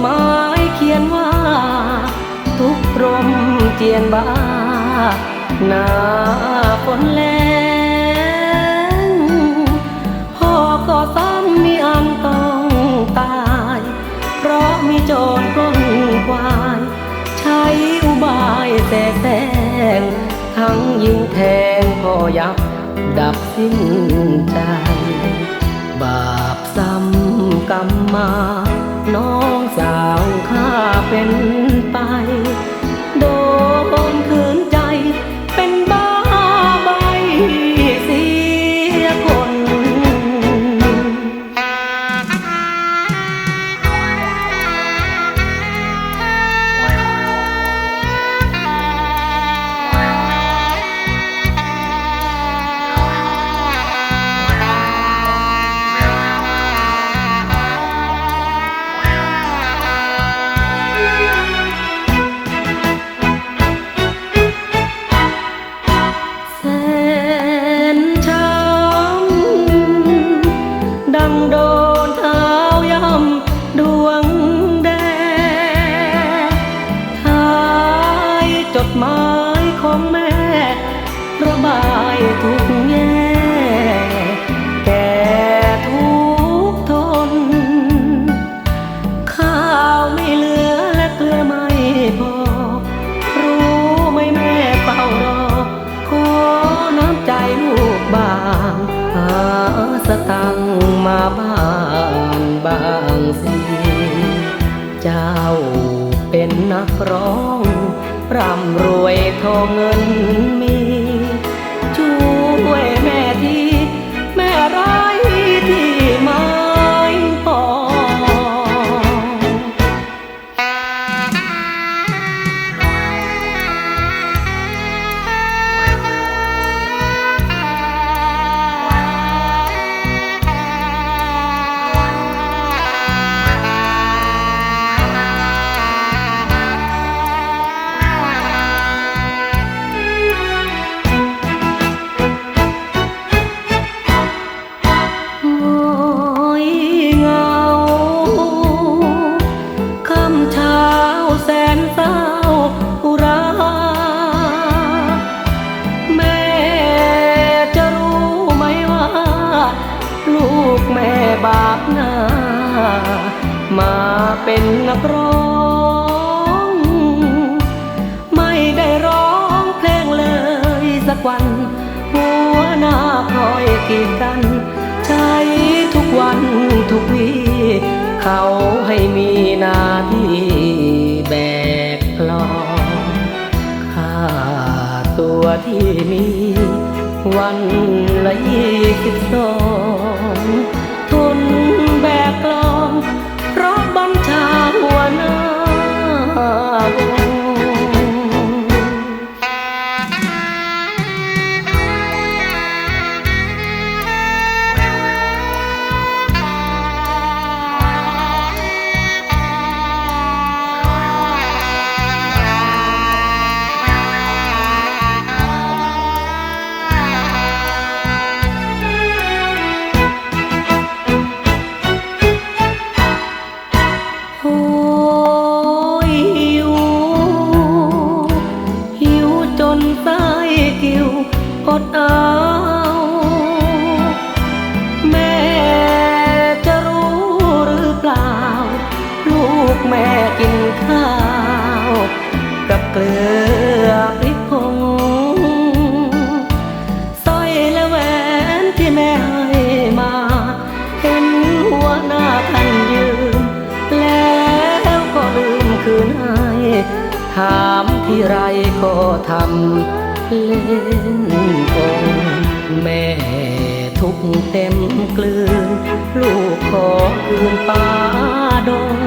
หมายเขียนว่า ทุกรมเจียนบาหนาฝนแลงพ่อก็สั้นมีอันต้องตาย เพราะมีโจรกลนควาย ใช้อุบายแต่แสง ทั้งยิงแทงพ่อยับดับสิ้นใจ บาปซ้ำกรรมมาน้อ สาวข้าเป็น หมายของแม่ระบายทุกแง่แก่ทุกทน ข้าวไม่เหลือและเกลือไม่พอ รู้ไหมแม่เฝ้ารอ ขอน้ำใจลูกบางหาสตังมาบ้านบางสิ เจ้าเป็นนักร้อง ร่ำรวยทองเงินมี บาปหน้า มาเป็นนักร้อง ไม่ได้ร้องเพลงเลยสักวัน หัวหน้าคอยกีดกัน ใช้ทุกวันทุกวีเขาให้มีหน้าที่แบกลองค่าตัวที่มีวันละยี่สิบสอง ที่ไรก็ทำเล่นองแม่ทุกเต็มกลืน ลูกขอคืนป้าดง